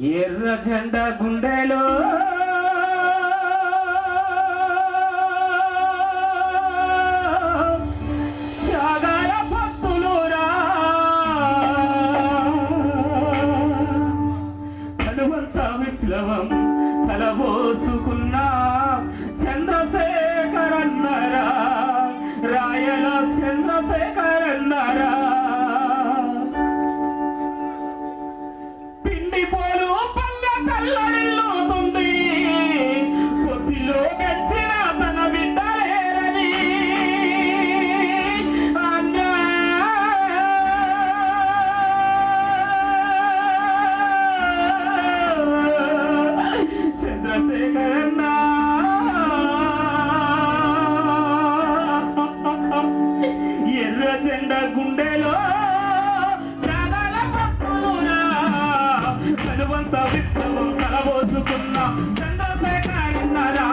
ఎర్ర జెండ గుండెలో. త్యాగాల భక్తులురా హనుమంత విప్లవం తలబోసుకున్న చంద్రశేఖరన్నరా. రాయల చంద్రశేఖరన్నరా. హనుమంత విప్లవం కలబోసుకున్న చంద్రశేఖరన్నరా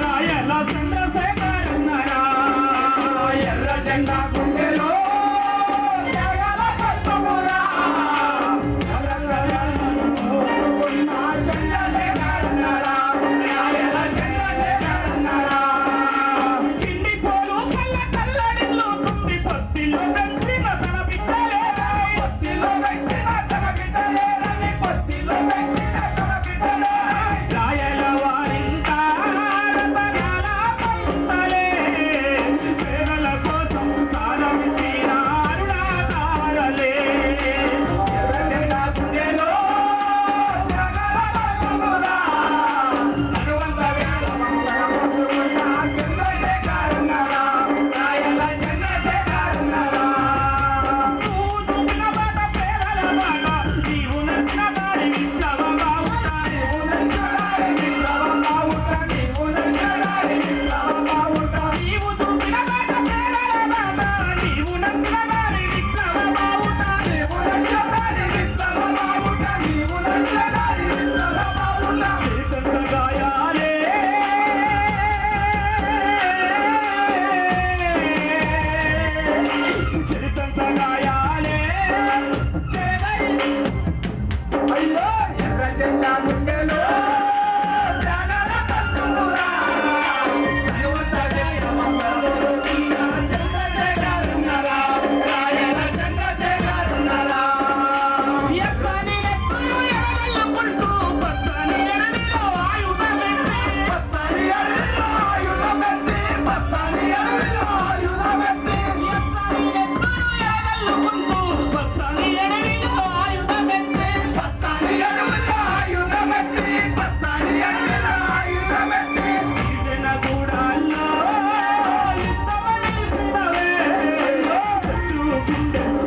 రాయల చంద్రశేఖరన్నరా ఎర్ర జెండా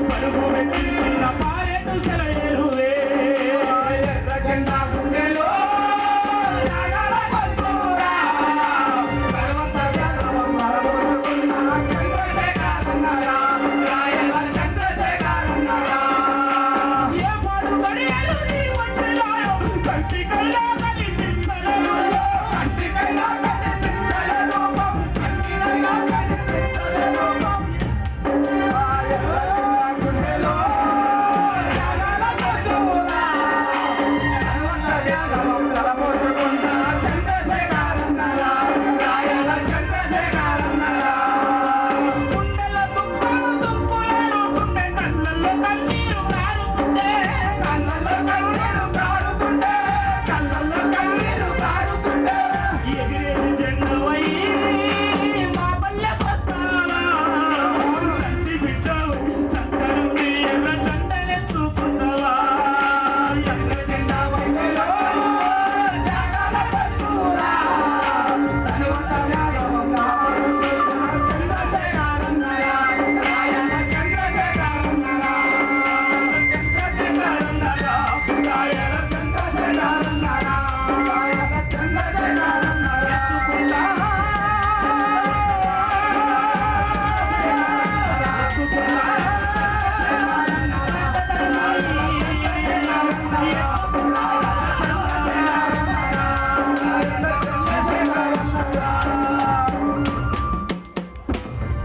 పరుగు పెట్టిన పారే